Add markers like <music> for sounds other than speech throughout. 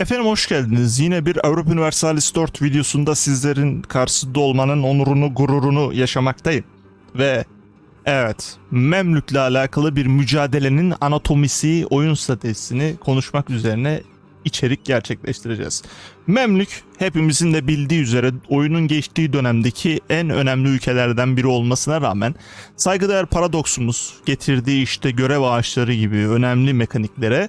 Efendim hoş geldiniz. Yine bir Avrupa Universalis 4 videosunda sizlerin karşısında olmanın onurunu, gururunu yaşamaktayım. Ve evet, Memlük'le alakalı bir mücadelenin anatomisi, oyun stratejisini konuşmak üzerine içerik gerçekleştireceğiz. Memlük hepimizin de bildiği üzere oyunun geçtiği dönemdeki en önemli ülkelerden biri olmasına rağmen saygıdeğer paradoksumuz getirdiği işte görev ağaçları gibi önemli mekaniklere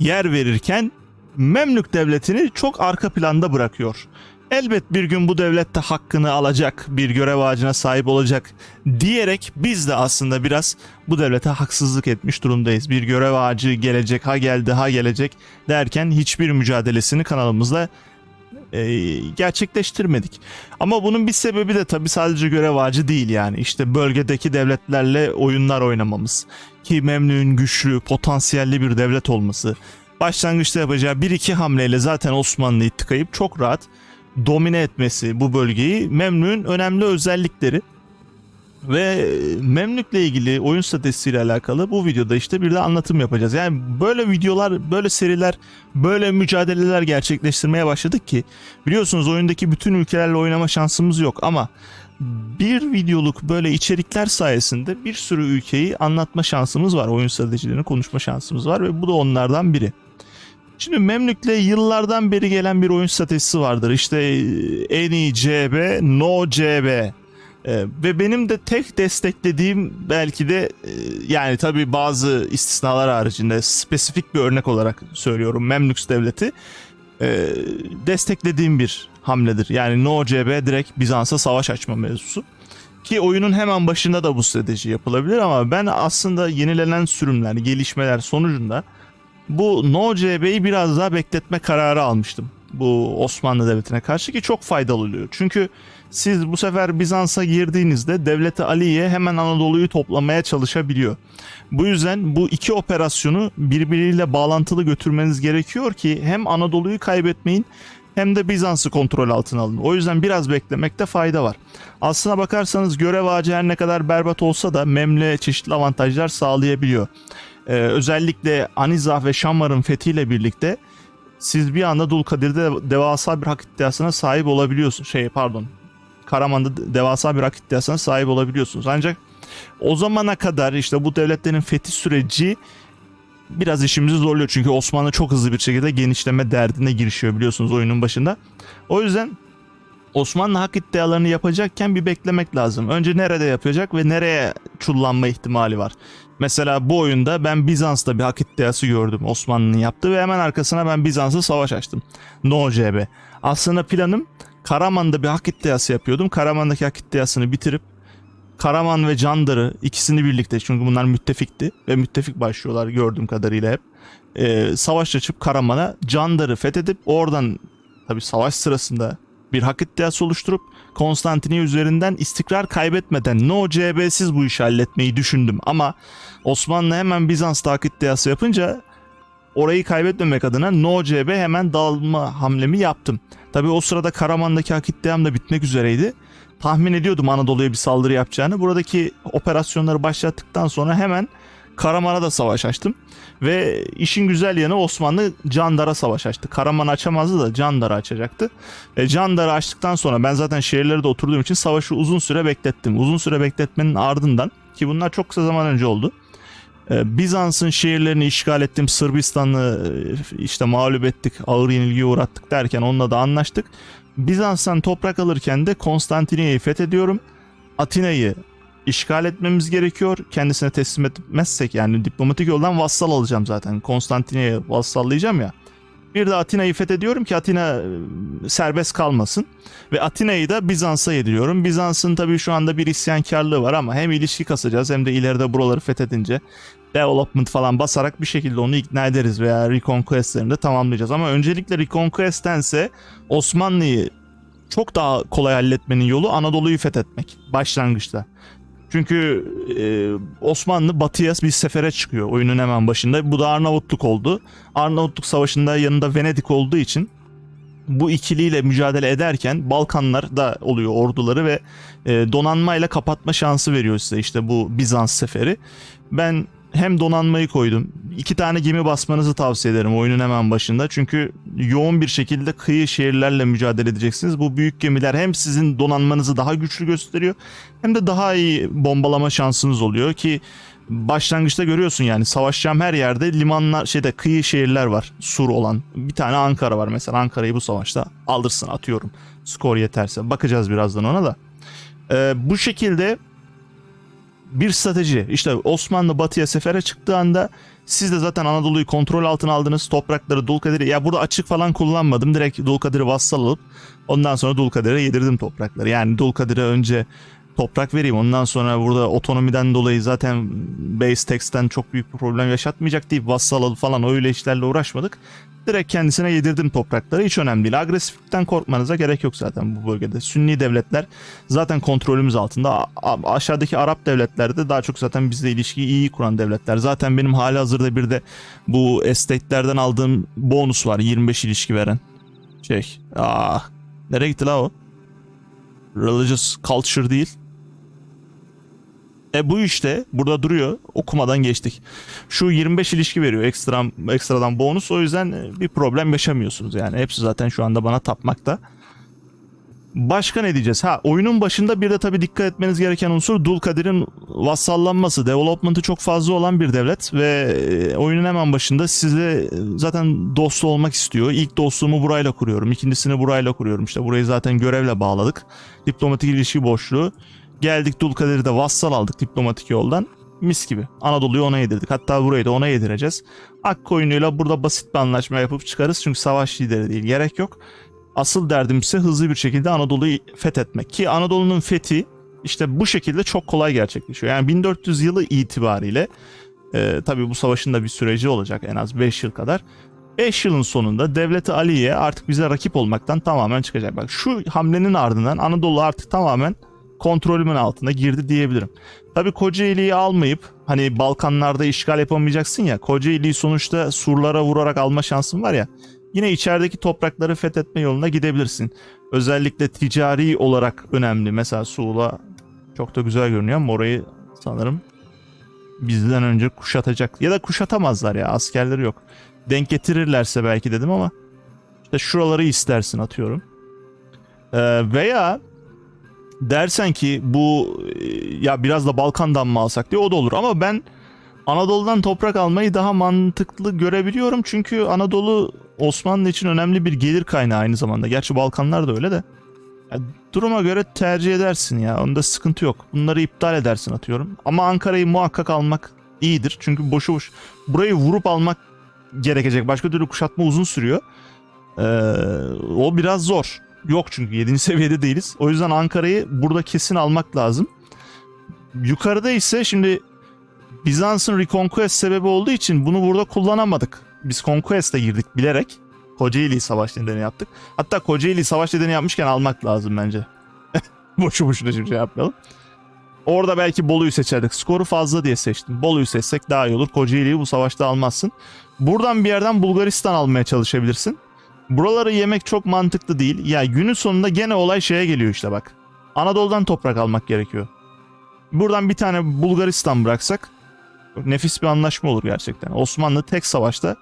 yer verirken Memlük devletini çok arka planda bırakıyor. Elbet bir gün bu devlet de hakkını alacak, bir görev ağacına sahip olacak diyerek biz de aslında biraz bu devlete haksızlık etmiş durumdayız. Bir görev ağacı gelecek, ha geldi, ha gelecek derken hiçbir mücadelesini kanalımızda e, gerçekleştirmedik. Ama bunun bir sebebi de tabii sadece görev ağacı değil yani. İşte bölgedeki devletlerle oyunlar oynamamız. Ki Memlük'ün güçlü, potansiyelli bir devlet olması. Başlangıçta yapacağı bir iki hamleyle zaten Osmanlı'yı tıkayıp çok rahat domine etmesi bu bölgeyi Memlük'ün önemli özellikleri. Ve Memlük'le ilgili oyun stratejisiyle alakalı bu videoda işte bir de anlatım yapacağız. Yani böyle videolar, böyle seriler, böyle mücadeleler gerçekleştirmeye başladık ki biliyorsunuz oyundaki bütün ülkelerle oynama şansımız yok ama bir videoluk böyle içerikler sayesinde bir sürü ülkeyi anlatma şansımız var. Oyun stratejilerini konuşma şansımız var ve bu da onlardan biri. Şimdi Memlük'le yıllardan beri gelen bir oyun stratejisi vardır. İşte en iyi CB, no CB. Ee, ve benim de tek desteklediğim belki de e, yani tabii bazı istisnalar haricinde spesifik bir örnek olarak söylüyorum Memlük devleti e, desteklediğim bir hamledir. Yani No CB direkt Bizans'a savaş açma mevzusu. Ki oyunun hemen başında da bu strateji yapılabilir ama ben aslında yenilenen sürümler, gelişmeler sonucunda bu No CB'yi biraz daha bekletme kararı almıştım. Bu Osmanlı Devleti'ne karşı ki çok faydalı oluyor. Çünkü siz bu sefer Bizans'a girdiğinizde Devleti Ali'ye hemen Anadolu'yu toplamaya çalışabiliyor. Bu yüzden bu iki operasyonu birbiriyle bağlantılı götürmeniz gerekiyor ki hem Anadolu'yu kaybetmeyin hem de Bizans'ı kontrol altına alın. O yüzden biraz beklemekte fayda var. Aslına bakarsanız görev ağacı her ne kadar berbat olsa da Memlü'ye çeşitli avantajlar sağlayabiliyor. Ee, özellikle Anizah ve Şammar'ın fethiyle birlikte siz bir anda Dulkadir'de devasa bir hak iddiasına sahip olabiliyorsunuz. Şey pardon. Karaman'da devasa bir hak iddiasına sahip olabiliyorsunuz. Ancak o zamana kadar işte bu devletlerin fethi süreci biraz işimizi zorluyor. Çünkü Osmanlı çok hızlı bir şekilde genişleme derdine girişiyor biliyorsunuz oyunun başında. O yüzden Osmanlı hak iddialarını yapacakken bir beklemek lazım. Önce nerede yapacak ve nereye çullanma ihtimali var. Mesela bu oyunda ben Bizans'ta bir hak iddiası gördüm Osmanlı'nın yaptığı ve hemen arkasına ben Bizans'a savaş açtım. No CB. Aslında planım Karaman'da bir hak iddiası yapıyordum. Karaman'daki hak iddiasını bitirip Karaman ve Candar'ı ikisini birlikte çünkü bunlar müttefikti ve müttefik başlıyorlar gördüğüm kadarıyla hep. Ee, savaş açıp Karaman'a Candar'ı fethedip oradan tabi savaş sırasında bir hak iddiası oluşturup Konstantiniye üzerinden istikrar kaybetmeden no CB'siz bu işi halletmeyi düşündüm. Ama Osmanlı hemen Bizans'ta hak iddiası yapınca orayı kaybetmemek adına no CB hemen dağılma hamlemi yaptım. Tabi o sırada Karaman'daki hak iddiam da bitmek üzereydi. Tahmin ediyordum Anadolu'ya bir saldırı yapacağını. Buradaki operasyonları başlattıktan sonra hemen Karaman'a da savaş açtım. Ve işin güzel yanı Osmanlı Candar'a savaş açtı. Karaman açamazdı da Candar'ı açacaktı. E, Candar'ı açtıktan sonra ben zaten şehirlerde oturduğum için savaşı uzun süre beklettim. Uzun süre bekletmenin ardından ki bunlar çok kısa zaman önce oldu. E, Bizans'ın şehirlerini işgal ettim. Sırbistan'ı e, işte mağlup ettik. Ağır yenilgiye uğrattık derken onunla da anlaştık. Bizans'tan toprak alırken de Konstantiniye'yi fethediyorum. Atina'yı işgal etmemiz gerekiyor. Kendisine teslim etmezsek yani diplomatik yoldan vassal alacağım zaten. Konstantiniye'ye vassallayacağım ya. Bir de Atina'yı fethediyorum ki Atina e, serbest kalmasın. Ve Atina'yı da Bizans'a yediriyorum. Bizans'ın tabii şu anda bir isyankarlığı var ama hem ilişki kasacağız hem de ileride buraları fethedince development falan basarak bir şekilde onu ikna ederiz veya Reconquest'lerini de tamamlayacağız. Ama öncelikle Reconquest'tense Osmanlı'yı çok daha kolay halletmenin yolu Anadolu'yu fethetmek başlangıçta. Çünkü e, Osmanlı batıya bir sefere çıkıyor oyunun hemen başında. Bu da Arnavutluk oldu. Arnavutluk Savaşı'nda yanında Venedik olduğu için bu ikiliyle mücadele ederken Balkanlar oluyor orduları ve e, donanmayla kapatma şansı veriyor size işte bu Bizans seferi. Ben hem donanmayı koydum. İki tane gemi basmanızı tavsiye ederim oyunun hemen başında. Çünkü yoğun bir şekilde kıyı şehirlerle mücadele edeceksiniz. Bu büyük gemiler hem sizin donanmanızı daha güçlü gösteriyor hem de daha iyi bombalama şansınız oluyor ki başlangıçta görüyorsun yani savaşacağım her yerde limanlar şeyde kıyı şehirler var sur olan. Bir tane Ankara var mesela Ankara'yı bu savaşta alırsın atıyorum. Skor yeterse. Bakacağız birazdan ona da. Ee, bu şekilde bir strateji. İşte Osmanlı batıya sefere çıktığı anda siz de zaten Anadolu'yu kontrol altına aldınız. Toprakları Dulkadir'i ya burada açık falan kullanmadım. Direkt Dulkadir'i vassal alıp ondan sonra Dulkadir'e yedirdim toprakları. Yani Dulkadir'e önce toprak vereyim. Ondan sonra burada otonomiden dolayı zaten base tax'ten çok büyük bir problem yaşatmayacak deyip vassal falan öyle işlerle uğraşmadık. Direkt kendisine yedirdim toprakları. Hiç önemli değil. Agresiflikten korkmanıza gerek yok zaten bu bölgede. Sünni devletler zaten kontrolümüz altında. A- aşağıdaki Arap devletleri de daha çok zaten bizle ilişkiyi iyi kuran devletler. Zaten benim hali hazırda bir de bu estate'lerden aldığım bonus var. 25 ilişki veren. Şey. Aa, nereye gitti la o? Religious culture değil. E bu işte burada duruyor. Okumadan geçtik. Şu 25 ilişki veriyor ekstra ekstradan bonus. O yüzden e, bir problem yaşamıyorsunuz yani. Hepsi zaten şu anda bana tapmakta. Başka ne diyeceğiz? Ha oyunun başında bir de tabii dikkat etmeniz gereken unsur Dulkadir'in vassallanması. Development'ı çok fazla olan bir devlet ve e, oyunun hemen başında size zaten dostlu olmak istiyor. İlk dostluğumu burayla kuruyorum. ikincisini burayla kuruyorum. İşte burayı zaten görevle bağladık. Diplomatik ilişki boşluğu. Geldik Dulkadir'i de vassal aldık diplomatik yoldan. Mis gibi. Anadolu'yu ona yedirdik. Hatta burayı da ona yedireceğiz. Akkoyunlu'yla burada basit bir anlaşma yapıp çıkarız. Çünkü savaş lideri değil. Gerek yok. Asıl derdim ise hızlı bir şekilde Anadolu'yu fethetmek. Ki Anadolu'nun fethi işte bu şekilde çok kolay gerçekleşiyor. Yani 1400 yılı itibariyle e, tabii bu savaşın da bir süreci olacak en az 5 yıl kadar. 5 yılın sonunda Devleti Aliye artık bize rakip olmaktan tamamen çıkacak. Bak şu hamlenin ardından Anadolu artık tamamen kontrolümün altına girdi diyebilirim. Tabii Kocaeli'yi almayıp hani Balkanlarda işgal yapamayacaksın ya. Kocaeli'yi sonuçta surlara vurarak alma şansın var ya. Yine içerideki toprakları fethetme yoluna gidebilirsin. Özellikle ticari olarak önemli. Mesela Suğla çok da güzel görünüyor ama orayı sanırım bizden önce kuşatacak. Ya da kuşatamazlar ya askerleri yok. Denk getirirlerse belki dedim ama işte şuraları istersin atıyorum. Ee, veya dersen ki bu e, ya biraz da Balkan'dan mı alsak diye o da olur ama ben Anadolu'dan toprak almayı daha mantıklı görebiliyorum çünkü Anadolu Osmanlı için önemli bir gelir kaynağı aynı zamanda. Gerçi Balkanlar da öyle de. Ya, duruma göre tercih edersin ya. Onda sıkıntı yok. Bunları iptal edersin atıyorum. Ama Ankara'yı muhakkak almak iyidir. Çünkü boşu boş. Burayı vurup almak gerekecek. Başka türlü kuşatma uzun sürüyor. Ee, o biraz zor. Yok çünkü 7. seviyede değiliz. O yüzden Ankara'yı burada kesin almak lazım. Yukarıda ise şimdi Bizans'ın Reconquest sebebi olduğu için bunu burada kullanamadık. Biz Conquest'e girdik bilerek. Kocaeli savaş nedeni yaptık. Hatta Kocaeli savaş nedeni yapmışken almak lazım bence. <laughs> Boşu boşuna şimdi şey yapmayalım. Orada belki Bolu'yu seçerdik. Skoru fazla diye seçtim. Bolu'yu seçsek daha iyi olur. Kocaeli'yi bu savaşta almazsın. Buradan bir yerden Bulgaristan almaya çalışabilirsin. Buraları yemek çok mantıklı değil. Ya günün sonunda gene olay şeye geliyor işte bak. Anadolu'dan toprak almak gerekiyor. Buradan bir tane Bulgaristan bıraksak nefis bir anlaşma olur gerçekten. Osmanlı tek savaşta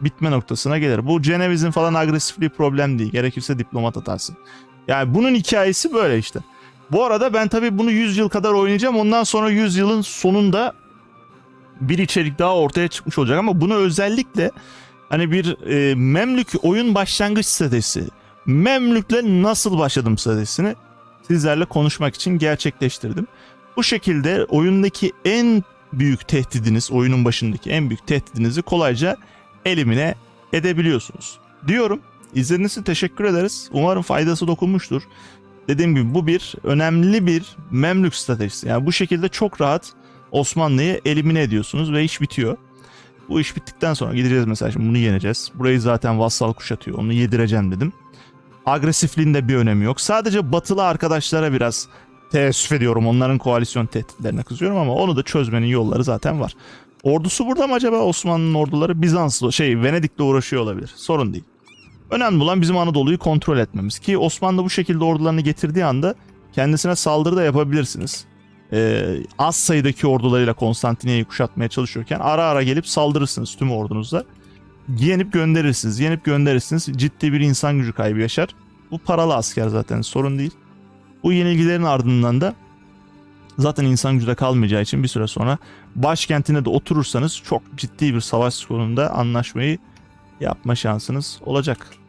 bitme noktasına gelir. Bu Ceneviz'in falan agresifliği problem değil. Gerekirse diplomat atarsın. Yani bunun hikayesi böyle işte. Bu arada ben tabii bunu 100 yıl kadar oynayacağım. Ondan sonra 100 yılın sonunda bir içerik daha ortaya çıkmış olacak ama bunu özellikle hani bir e, Memlük oyun başlangıç stratejisi. Memlük'le nasıl başladım stratejisini sizlerle konuşmak için gerçekleştirdim. Bu şekilde oyundaki en büyük tehdidiniz, oyunun başındaki en büyük tehdidinizi kolayca elimine edebiliyorsunuz. Diyorum. İzlediğiniz için teşekkür ederiz. Umarım faydası dokunmuştur. Dediğim gibi bu bir önemli bir Memlük stratejisi. Yani bu şekilde çok rahat Osmanlı'yı elimine ediyorsunuz ve iş bitiyor. Bu iş bittikten sonra gideceğiz mesela şimdi bunu yeneceğiz. Burayı zaten vassal kuşatıyor. Onu yedireceğim dedim. Agresifliğin de bir önemi yok. Sadece batılı arkadaşlara biraz teessüf ediyorum. Onların koalisyon tehditlerine kızıyorum ama onu da çözmenin yolları zaten var. Ordusu burada mı acaba Osmanlı'nın orduları Bizans'la şey Venedik'le uğraşıyor olabilir. Sorun değil. Önemli olan bizim Anadolu'yu kontrol etmemiz ki Osmanlı bu şekilde ordularını getirdiği anda kendisine saldırı da yapabilirsiniz. E, az sayıdaki ordularıyla Konstantiniyye'yi kuşatmaya çalışıyorken ara ara gelip saldırırsınız tüm ordunuzla. Yenip gönderirsiniz. Yenip gönderirsiniz. Ciddi bir insan gücü kaybı yaşar. Bu paralı asker zaten sorun değil. Bu yenilgilerin ardından da zaten insan gücü de kalmayacağı için bir süre sonra başkentine de oturursanız çok ciddi bir savaş skorunda anlaşmayı yapma şansınız olacak.